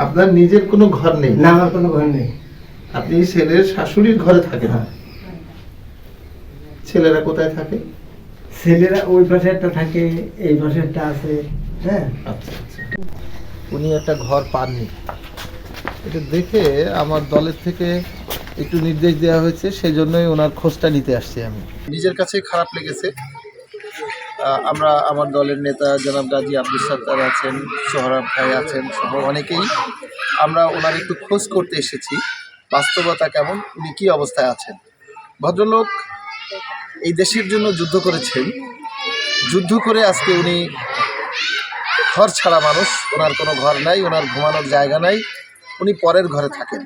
আপনার নিজের কোনো ঘর নেই? না আমার কোনো ঘর নেই। আপনি ছেলের শাশুড়ির ঘরে থাকেন। হ্যাঁ। ছেলেরা কোথায় থাকে? ছেলেরা ওই পাশে একটা থাকে এই পাশে একটা আছে হ্যাঁ। আচ্ছা আচ্ছা। উনি একটা ঘর পাননি। এটা দেখে আমার দলের থেকে একটু নির্দেশ দেওয়া হয়েছে সেই জন্যই ওনার খোঁজটা নিতে আসছি আমি। নিজের কাছে খারাপ লেগেছে। আমরা আমার দলের নেতা জনাব গাজী আব্দুল সত্তার আছেন, সোহরাব ভাই আছেন, সহ অনেকেই। আমরা ওনার একটু খোঁজ করতে এসেছি, বাস্তবতা কেমন, উনি কী অবস্থায় আছেন? ভদ্রলোক এই দেশের জন্য যুদ্ধ করেছেন। যুদ্ধ করে আজকে উনি ঘর ছাড়া মানুষ, ওনার কোনো ঘর নাই, ওনার ঘুমানোর জায়গা নাই, উনি পরের ঘরে থাকেন।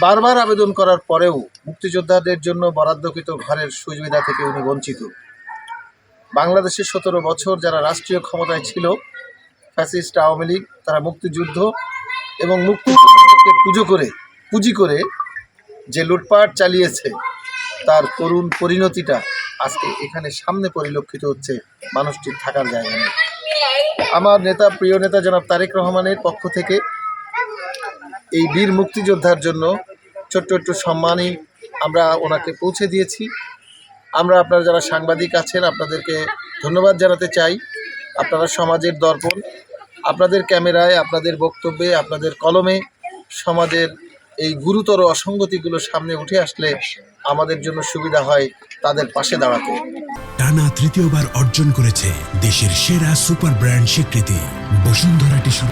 বারবার আবেদন করার পরেও মুক্তিযোদ্ধাদের জন্য বরাদ্দকৃত ঘরের সুবিধা থেকে উনি বঞ্চিত। বাংলাদেশের সতেরো বছর যারা রাষ্ট্রীয় ক্ষমতায় ছিল, ফ্যাসিস্ট আওয়ামী লীগ, তারা মুক্তিযুদ্ধ এবং মুক্তিযোদ্ধাদেরকে পুজো করে, পুঁজি করে যে লুটপাট চালিয়েছে, তার করুণ পরিণতিটা আজকে এখানে সামনে পরিলক্ষিত হচ্ছে মানুষটির থাকার জায়গা নেই আমার নেতা, প্রিয় নেতা জনাব তারেক রহমানের পক্ষ থেকে এই বীর মুক্তিযোদ্ধার জন্য ছোট্ট একটু সম্মানই আমরা ওনাকে পৌঁছে দিয়েছি। আমরা আপনারা যারা সাংবাদিক আছেন, আপনাদেরকে ধন্যবাদ জানাতে চাই। আপনারা সমাজের দর্পণ, আপনাদের ক্যামেরায়, আপনাদের বক্তব্যে, আপনাদের কলমে সমাজের এই গুরুতর অসঙ্গতিগুলো সামনে উঠে আসলে আমাদের জন্য সুবিধা হয় তাদের পাশে দাঁড়াতে। টানা তৃতীয়বার অর্জন করেছে দেশের সেরা সুপার ব্র্যান্ড স্বীকৃতি বসুন্ধরা টিস্যু